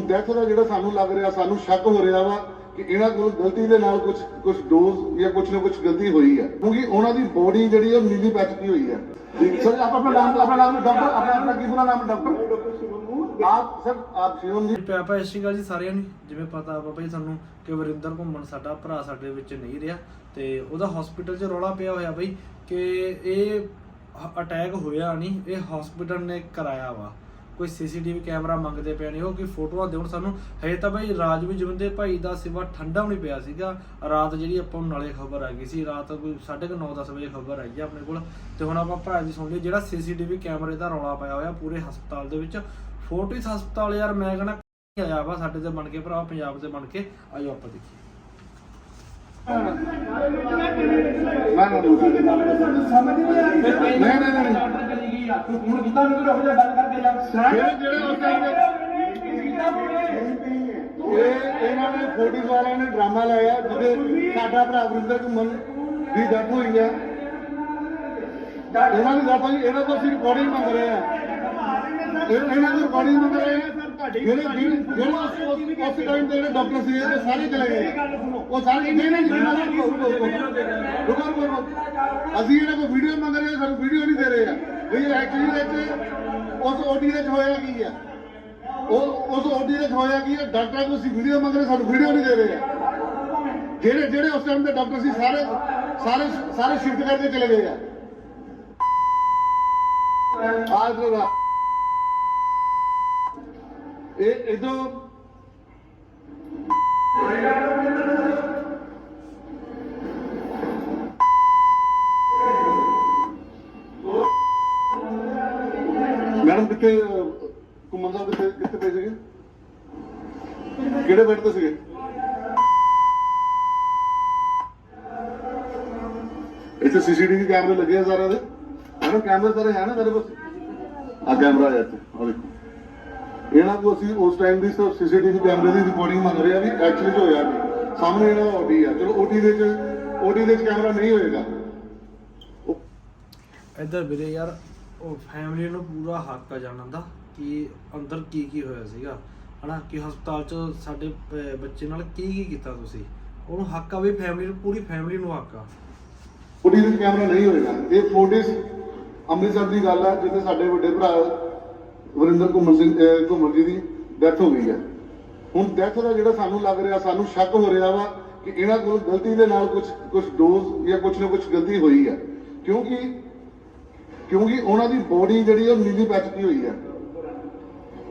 Death ਦਾ ਜਿਹੜਾ ਸਾਨੂੰ ਲੱਗ ਰਿਹਾ, ਸਾਨੂੰ ਸ਼ੱਕ ਹੋ ਰਿਹਾ ਵਾ ਕਿ ਇਹਨਾਂ ਕੋਲ ਗਲਤੀ ਦੇ ਨਾਲ ਕੁਝ ਕੁਝ ਡੋਜ਼ ਜਾਂ ਕੁਝ ਨਾ ਕੁਝ ਗਲਤੀ ਹੋਈ ਹੈ ਕਿਉਂਕਿ ਉਹਨਾਂ ਦੀ ਬੋਡੀ ਜਿਹੜੀ ਉਹ ਨੀਲੀ ਪੈ ਚੁੱਕੀ ਹੋਈ ਹੈ ਸਰ, ਆਪ ਆਪਣਾ ਨਾਮ ਆਪਣਾ ਨਾਮ ਡਾਕਟਰ ਆਪਣਾ ਆਪਣਾ ਕੀ ਪੂਰਾ ਨਾਮ ਡਾਕਟਰ? ਆਪ ਸਰ, ਆਪ ਸ਼ਿਵਮ ਜੀ। ਪਿਆ ਪਿਆ ਜੀ ਸਾਰਿਆਂ ਨੂੰ। ਜਿਵੇਂ ਪਤਾ ਬਾਬਾ ਜੀ ਸਾਨੂੰ ਕਿ ਵਰਿੰਦਰ ਘੁੰਮਣ ਸਾਡਾ ਭਰਾ ਸਾਡੇ ਵਿੱਚ ਨਹੀਂ ਰਿਹਾ ਤੇ ਉਹਦਾ ਹਸਪੀਟਲ 'ਚ ਰੌਲਾ ਪਿਆ ਹੋਇਆ ਬਈ ਕਿ ਇਹ ਅਟੈਕ ਹੋਇਆ ਨਹੀਂ, ਇਹ ਹਸਪੀਟਲ ਨੇ ਕਰਾਇਆ ਵਾ। ਕੋਈ ਸੀਸੀਟੀਵੀ ਕੈਮਰਾ ਮੰਗਦੇ ਪਏ ਨੇ ਉਹ ਕੋਈ ਫੋਟੋਆਂ ਦੇਉਣ ਸਾਨੂੰ? ਹਜੇ ਤਾਂ ਬਈ ਰਾਜਵੀ ਜਵੰਦੇ ਭਾਈ ਦਾ ਸਿਵਾ ਠੰਡਾ ਵੀ ਨਹੀਂ ਪਿਆ ਸੀਗਾ। ਰਾਤ ਜਿਹੜੀ ਆਪਾਂ ਨੂੰ ਨਾਲੇ ਖਬਰ ਆ ਗਈ ਸੀ ਰਾਤ ਕੋਈ 9:30 10 ਵਜੇ ਖਬਰ ਆਈ ਆ ਆਪਣੇ ਕੋਲ। ਤੇ ਹੁਣ ਆਪਾਂ ਭਰਾ ਜੀ ਸੁਣ ਲਈ ਜਿਹੜਾ ਸੀਸੀਟੀਵੀ ਕੈਮਰੇ ਦਾ ਰੌਲਾ ਪਿਆ ਹੋਇਆ ਪੂਰੇ ਹਸਪਤਾਲ ਦੇ ਵਿੱਚ। ਫੋਰਟਿਸ ਹਸਪਤਾਲ ਯਾਰ ਮੈਂ ਕਹਿੰਦਾ ਆਇਆ ਵਾ ਸਾਡੇ ਤੇ ਬਣ ਕੇ ਭਰਾ ਪੰਜਾਬ ਦੇ ਬਣ ਕੇ। ਆਇਓ ਆਪਾਂ ਦੇਖੀਏ। ਨਾ ਨਾ ਸਮਝ ਨਹੀਂ ਆ ਰਹੀ ਨਹੀਂ ਨਹੀਂ ਨਹੀਂ ਡਾਕਟਰ ਚਲੀ ਗਈ ਆ ਤੂੰ ਫੋਨ ਕੀਤਾ ਮੈਨੂੰ ਰੁਕ ਜਾ ਗੱਲ ਕਰਕੇ ਜਾ ਜਿਹੜੇ ਜਿਹੜੇ ਉਸ ਟਾਈਮ ਇਹ ਇਹਨਾਂ ਨੇ ਫੋਰਟਿਸ ਵਾਲਿਆਂ ਨੇ ਡਰਾਮਾ ਲਾਇਆ, ਜਿਹਦੇ ਸਾਡਾ ਭਰਾ ਵਰਿੰਦਰ ਘੁੰਮਣ ਦੀ ਡੈਥ ਹੋਈ ਹੈ। ਇਹਨਾਂ ਦੀ ਡੈਥ ਹੋਈ ਇਹਨਾਂ ਤੋਂ ਅਸੀਂ ਰਿਕਾਰਡਿੰਗ ਮੰਗ ਰਹੇ ਆ ਇਹ- ਇਹਨਾਂ ਦੀ ਰਿਕਾਰਡਿੰਗ ਮੰਗ ਰਹੇ ਆ ਜਿਹੜੇ ਜਿਹੜੇ ਜਿਹੜੇ ਉਸ ਉਸ- ਉਸ ਟਾਈਮ ਦੇ ਜਿਹੜੇ ਡਾਕਟਰ ਸੀ ਉਹ ਸਾਰੇ ਚਲੇ ਗਏ। ਉਹ ਸਾਰੇ ਨਹੀਂ ਨਹੀਂ ਨਹੀਂ ਰੁਕੋ ਰੁਕੋ ਰੁਕੋ ਰੁਕੋ ਰੁਕੋ ਅਸੀਂ ਇਹਨਾਂ ਕੋਲ ਵੀਡੀਓ ਮੰਗ ਰਹੇ ਆ ਸਾਨੂੰ ਵੀਡੀਓ ਨਹੀਂ ਦੇ ਰਹੇ ਆ। ਵੀ ਐਕਚੁਅਲੀ ਵਿੱਚ ਉਸ ਓਡੀ ਵਿੱਚ ਹੋਇਆ ਕੀ ਆ? ਉਹ ਉਸ ਓਡੀ ਵਿੱਚ ਹੋਇਆ ਕੀ ਆ? ਡਾਕਟਰ ਨੂੰ ਅਸੀਂ ਵੀਡੀਓ ਮੰਗ ਰਹੇ ਸਾਨੂੰ ਵੀਡੀਓ ਨਹੀਂ ਦੇ ਰਹੇ। ਜਿਹੜੇ ਜਿਹੜੇ ਉਸ ਟਾਈਮ ਦੇ ਡਾਕਟਰ ਸੀ, ਸਾਰੇ ਸਾਰੇ ਸਾਰੇ ਸ਼ਿਫਟ ਕਰਕੇ ਚਲੇ ਗਏ ਆ। ਆਜ ਲਗਾ ਇਹ ਇਦੋਂ ਮੈਡਮ ਕਿੱਥੇ ਅਹ, ਸਾਹਿਬ ਕਿੱਥੇ ਕਿੱਥੇ ਪਏ ਸੀਗੇ? ਕਿਹੜੇ ਬੈੱਡ ਤੇ ਸੀਗੇ? ਇੱਥੇ ਸੀਸੀਟੀਵੀ ਕੈਮਰੇ ਲੱਗੇ ਆ ਸਾਰਿਆਂ ਦੇ। ਮੈਡਮ ਕੈਮਰੇ ਸਾਰੇ ਹੈ ਨਾ ਮੇਰੇ ਕੋਲ? ਆ ਕੈਮਰਾ ਹੈ ਇੱਥੇ ਆ ਦੇਖੋ। ਇਹਨਾਂ ਨੂੰ ਅਸੀਂ ਉਸ ਟਾਈਮ ਦੀ ਸੀਸੀਟੀਵੀ ਕੈਮਰੇ ਦੀ ਰਿਕਾਰਡਿੰਗ ਮੰਗ ਰਹੇ ਆ ਵੀ ਐਕਚੁਅਲੀ ਚ ਹੋਇਆ ਨਹੀਂ ਸਾਹਮਣੇ ਇਹਨਾਂ ਦਾ ਆ। ਚਲੋ ਓਟੀ ਦੇ ਚ ਓਟੀ ਦੇ ਚ ਕੈਮਰਾ ਨਹੀਂ ਹੋਏਗਾ। ਇੱਧਰ ਵੀਰੇ ਯਾਰ ਉਹ ਫੈਮਿਲੀ ਨੂੰ ਪੂਰਾ ਹੱਕ ਆ ਜਾਣਨ ਦਾ ਕਿ ਅੰਦਰ ਕੀ ਕੀ ਹੋਇਆ ਸੀਗਾ, ਹਨਾ, ਕਿ ਹਸਪਤਾਲ 'ਚ ਸਾਡੇ ਬ- ਬੱਚੇ ਨਾਲ ਕੀ ਕੀ ਕੀਤਾ ਤੁਸੀਂ? ਉਹਨੂੰ ਹੱਕ ਆ ਵੀ ਫੈਮਿਲੀ ਨੂੰ, ਪੂਰੀ ਫੈਮਿਲੀ ਨੂੰ ਹੱਕ ਆ। ਓਟੀ ਦੇ ਕੈਮਰਾ ਨਹੀਂ ਹੋਏਗਾ। ਇਹ ਫੋਟੋਸ ਅੰਮ੍ਰਿਤਸਰ ਦੀ ਗੱਲ ਹੈ ਜਿੱਥੇ ਸਾਡੇ ਵੱਡੇ ਭਰਾ ਵਰਿੰਦਰ ਘੁੰਮਣ ਸਿੰਘ ਅਹ, ਘੁੰਮਣ ਜੀ ਦੀ ਡੈਥ ਹੋ ਗਈ ਹੈ ਹੁਣ ਡੈਥ ਦਾ ਜਿਹੜਾ ਸਾਨੂੰ ਲੱਗ ਰਿਹਾ, ਸਾਨੂੰ ਸ਼ੱਕ ਹੋ ਰਿਹਾ ਵਾ ਕਿ ਇਹਨਾਂ ਕੋਲ ਗਲਤੀ ਦੇ ਨਾਲ ਕੁਝ ਕੁਝ ਡੋਜ਼ ਜਾਂ ਕੁਝ ਨਾ ਕੁਝ ਗਲਤੀ ਹੋਈ ਹੈ ਕਿਉਂਕਿ ਕਿਉਂਕਿ ਉਹਨਾਂ ਦੀ ਬੋਡੀ ਜਿਹੜੀ ਉਹ ਨੀਲੀ ਪੈ ਚੁੱਕੀ ਹੋਈ ਹੈ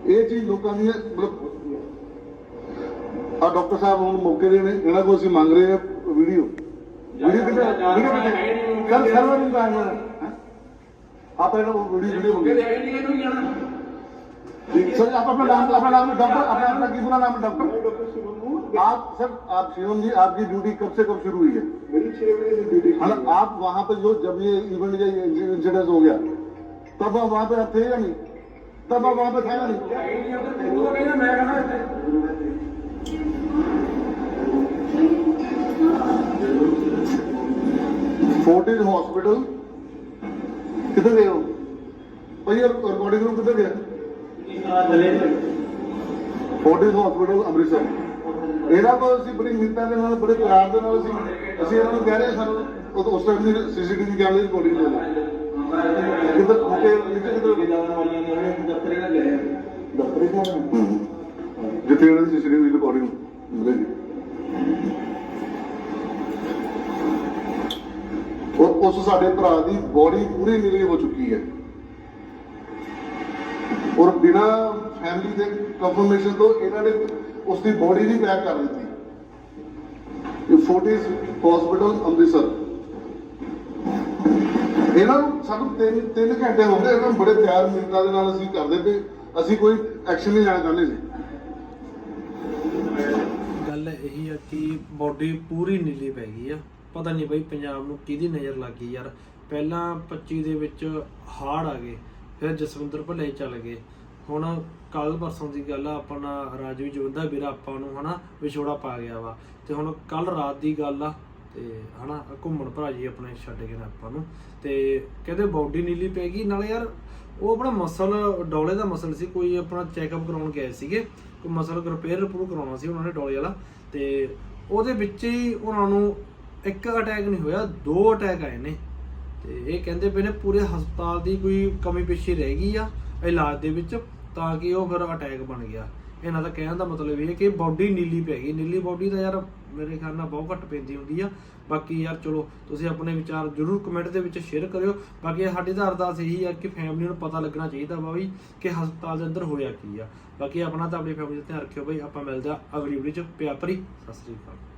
ਇਹ ਚੀਜ਼ ਲੋਕਾਂ ਦੀ ਮਤਲਬ ਆ ਡਾਕਟਰ ਸਾਹਿਬ ਹੁਣ ਮੌਕੇ ਦੇ ਨੇ ਇਹਨਾਂ ਕੋਲ ਅਸੀਂ ਮੰਗ ਰਹੇ ਹਾਂ ਵੀਡੀਓ ਵੀਡੀਓ ਕਿਤੇ ਵੀਡੀਓ ਕਿਤੇ ਕੱਲ ਸਰਵਰ ਨਹੀਂ ਪਾਇਆ ਆਪਾਂ ਇਹਨਾਂ ਨੂੰ ਵੀਡੀਓ ਵੀਡੀਓ ਮੰਗੇ सर आप अपना नाम अपना नाम डॉक्टर अपना अपना की पूरा नाम डॉक्टर आप सर आप शिवम जी आपकी ड्यूटी कब से कब शुरू हुई है? मेरी छह मतलब आप वहाँ पर जो जब ये इवेंट या इंसिडेंस हो गया तब आप वहाँ पे थे या नहीं? तब आप वहाँ पे थे या नहीं? Fortis hospital. किधर गए हो? भैया रिकॉर्डिंग रूम किधर गया? Fortis hospital Amritsar. ਇਹਨਾਂ ਕੋਲ ਅਸੀਂ ਬੜੀ ਮਿੰਟਾਂ ਦੇ ਨਾਲ ਬੜੇ ਪਿਆਰ ਦੇ ਨਾਲ ਅਸੀਂ ਅਸੀਂ ਇਹਨਾਂ ਨੂੰ ਕਹਿ ਰਹੇ ਹਾਂ ਸਾਨੂੰ ਉਹ ਉਸ ਟਾਈਮ ਦੀ ਸੀਸੀਟੀਵੀ ਕੈਮਰੇ ਦੀ ਰਿਕਾਰਡਿੰਗ ਦੇ ਕਿੱਧਰ ਦਫ਼ਤਰੇ ਨਾਲ ਗਏ ਦਫ਼ਤਰ ਹੀ ਜਿੱਥੇ ਇਹਨਾਂ ਦੀ ਸੀਸੀਟੀਵੀ ਰਿਕਾਰਡਿੰਗ ਮਿਲੇਗੀ ਉਹ ਉਸ ਸਾਡੇ ਭਰਾ ਦੀ ਬੋਡੀ ਪੂਰੀ ਨੀਲੀ ਹੋ ਚੁੱਕੀ ਹੈ। ਔਰ ਬਿਨਾ ਫੈਮਿਲੀ ਦੇ ਕੰਫਰਮੇਸ਼ਨ ਤੋਂ ਇਹਨਾਂ ਨੇ ਉਸ ਦੀ ਬੋਡੀ ਵੀ ਪੈਕ ਕਰ ਦਿੱਤੀ। ਇਹ ਫੋਰਟਿਸ ਹਸਪੀਟਲ ਅੰਮ੍ਰਿਤਸਰ। ਇਹਨਾਂ ਨੂੰ ਸਾਨੂੰ 3 3 ਘੰਟੇ ਹੋ ਗਏ, ਇਹਨਾਂ ਨੂੰ ਬੜੇ ਪਿਆਰ ਮਿੰਟਾਂ ਦੇ ਨਾਲ ਅਸੀਂ ਕਰਦੇ ਤੇ ਅਸੀਂ ਕੋਈ ਐਕਸ਼ਨ ਨਹੀਂ ਲੈਣਾ ਚਾਹੁੰਦੇ ਸੀ ਗੱਲ ਇਹੀ ਆ ਕਿ ਬੋਡੀ ਪੂਰੀ ਨੀਲੀ ਪੈ ਗਈ ਆ। ਪਤਾ ਨਹੀਂ ਬਈ ਪੰਜਾਬ ਨੂੰ ਕਿਹਦੀ ਨਜ਼ਰ ਲੱਗ ਗਈ ਯਾਰ। ਪਹਿਲਾਂ 25 ਦੇ ਵਿੱਚ ਹਾੜ ਆ ਗਏ। ਫਿਰ ਜਸਵਿੰਦਰ ਭੱਲੇ ਚੱਲ ਗਏ। ਹੁਣ ਕੱਲ ਪਰਸੋਂ ਦੀ ਗੱਲ ਆ, ਆਪਣਾ ਰਾਜਵੀ ਜਵੰਦਾ ਵੀਰ ਆਪਾਂ ਨੂੰ ਹਨਾ ਵਿਛੋੜਾ ਪਾ ਗਿਆ ਵਾ। ਤੇ ਹੁਣ ਕੱਲ ਰਾਤ ਦੀ ਗੱਲ ਆ, ਤੇ ਹਨਾ ਘੁੰਮਣ ਭਰਾ ਜੀ ਆਪਣੇ ਛੱਡ ਗਏ ਨੇ ਆਪਾਂ ਨੂੰ। ਤੇ ਕਹਿੰਦੇ ਬੋਡੀ ਨੀਲੀ ਪੈ ਗਈ, ਨਾਲੇ ਯਾਰ ਉਹ ਆਪਣਾ ਮਸਲ, ਡੋਲੇ ਦਾ ਮਸਲ ਸੀ, ਕੋਈ ਆਪਣਾ ਚੈੱਕਅਪ ਕਰਾਉਣ ਗਏ ਸੀਗੇ। ਕੋਈ ਮਸਲ ਰਿਪੇਅਰ ਰਿਪੂਰ ਕਰਾਉਣਾ ਸੀ ਉਹਨਾਂ ਨੇ ਡੋਲੇ ਵਾਲਾ। ਤੇ ਉਹਦੇ ਵਿੱਚ ਹੀ ਉਹਨਾਂ ਨੂੰ ਇੱਕ ਅਟੈਕ ਨਹੀਂ ਹੋਇਆ, ਦੋ ਅਟੈਕ ਆਏ ਨੇ। ਤੇ ਇਹ ਕਹਿੰਦੇ ਪਏ ਨੇ ਪੂਰੇ ਹਸਪਤਾਲ ਦੀ ਕੋਈ ਕਮੀ ਪੇਸ਼ੀ ਰਹਿ ਗਈ ਆ ਇਲਾਜ ਦੇ ਵਿੱਚ ਤਾਂ ਕਿ ਉਹ ਫਿਰ ਅਟੈਕ ਬਣ ਗਿਆ। ਇਹਨਾਂ ਦਾ ਕਹਿਣ ਦਾ ਮਤਲਬ ਇਹ ਹੈ ਕਿ ਬਾਡੀ ਨੀਲੀ ਪੈ ਗਈ। ਨੀਲੀ ਬਾਡੀ ਤਾਂ ਯਾਰ ਮੇਰੇ ਖਿਆਲ ਨਾਲ ਬਹੁਤ ਘੱਟ ਪੈਂਦੀ ਹੁੰਦੀ ਆ। ਬਾਕੀ ਯਾਰ ਚਲੋ, ਤੁਸੀਂ ਆਪਣੇ ਵਿਚਾਰ ਜਰੂਰ ਕਮੈਂਟ ਦੇ ਵਿੱਚ ਸ਼ੇਅਰ ਕਰਿਓ। ਬਾਕੀ ਸਾਡੀ ਤਾਂ ਅਰਦਾਸ ਇਹੀ ਆ ਕਿ ਫੈਮਿਲੀ ਨੂੰ ਪਤਾ ਲੱਗਣਾ ਚਾਹੀਦਾ ਵਾ ਵੀ ਕਿ ਹਸਪਤਾਲ ਦੇ ਅੰਦਰ ਹੋਇਆ ਕੀ ਆ। ਬਾਕੀ ਆਪਣਾ ਤਾਂ ਆਪਣੀ ਫੈਮਿਲੀ ਦਾ ਧਿਆਨ ਰੱਖਿਓ ਬਈ। ਆਪਾਂ ਮਿਲਦੇ ਆ ਅਗਲੀ ਵੀਡੀਓ ਚ। ਪਿਆਰ ਭਰੀ। ਸਤਿ ਸ੍ਰੀ ਅਕਾਲ।